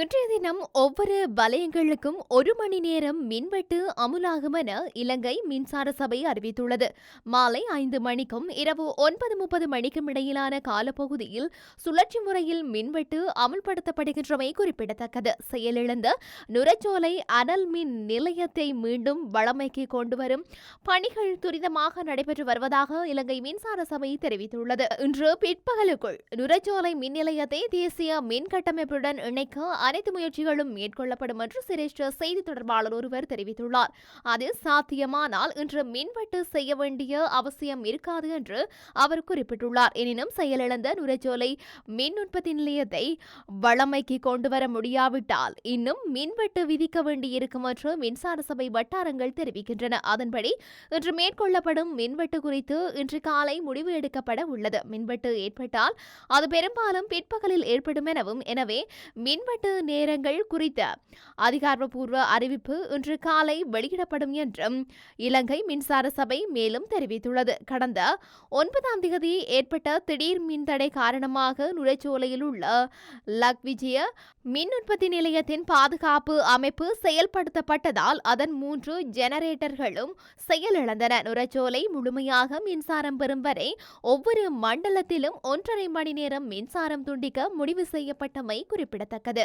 இன்றைய தினம் ஒவ்வொரு வலயங்களுக்கும் ஒரு மணி நேரம் மின்வெட்டு அமுலாகும் என இலங்கை மின்சார சபை அறிவித்துள்ளது. மாலை ஐந்து மணிக்கும் இரவு ஒன்பது முப்பது மணிக்கும் இடையிலான காலப்பகுதியில் சுழற்சி முறையில் மின்வெட்டு அமுல்படுத்தப்படுகின்றமை குறிப்பிடத்தக்கது. செயலிழந்த நுரச்சோலை அனல் மின் நிலையத்தை மீண்டும் வளமைக்கு கொண்டுவரும் பணிகள் துரிதமாக நடைபெற்று வருவதாக இலங்கை மின்சார சபை தெரிவித்துள்ளது. இன்று பிற்பகலுக்குள் நுரச்சோலை மின் நிலையத்தை தேசிய மின் கட்டமைப்புடன் இணைக்க அனைத்து முயற்சிகளும் மேற்கொள்ளப்படும் என்று சிரேஷ்ட செய்தி தொடர்பாளர் ஒருவர் தெரிவித்துள்ளார். அது சாத்தியமானால் இன்று மின்வெட்டு செய்ய வேண்டிய அவசியம் இருக்காது என்று அவர் குறிப்பிட்டுள்ளார். எனினும் செயலிழந்த நுரைச்சோலை மின் உற்பத்தி நிலையத்தை வளமைக்கு கொண்டு வர முடியாவிட்டால் இன்னும் மின்வெட்டு விதிக்க வேண்டியிருக்கும் என்று மின்சார சபை வட்டாரங்கள் தெரிவிக்கின்றன. அதன்படி இன்று மேற்கொள்ளப்படும் மின்வெட்டு குறித்து இன்று காலை முடிவு எடுக்கப்பட உள்ளது. மின்வெட்டு ஏற்பட்டால் அது பெரும்பாலும் பிற்பகலில் ஏற்படும் எனவும் எனவே மின்வெட்டு நேரங்கள் குறித்த அதிகாரப்பூர்வ அறிவிப்பு இன்று காலை வெளியிடப்படும் என்றும் இலங்கை மின்சார சபை மேலும் தெரிவித்துள்ளது. கடந்த ஒன்பதாம் தேதி ஏற்பட்ட திடீர் மின்தடை காரணமாக நுழைச்சோலையில் உள்ள லக் விஜய மின் உற்பத்தி நிலையத்தின் பாதுகாப்பு அமைப்பு செயல்படுத்தப்பட்டதால் அதன் மூன்று ஜெனரேட்டர்களும் செயலிழந்தன. நுரைச்சோலை முழுமையாக மின்சாரம் பெறும் வரை ஒவ்வொரு மண்டலத்திலும் ஒன்றரை மணி நேரம் மின்சாரம் துண்டிக்க முடிவு செய்யப்பட்டமை குறிப்பிடத்தக்கது.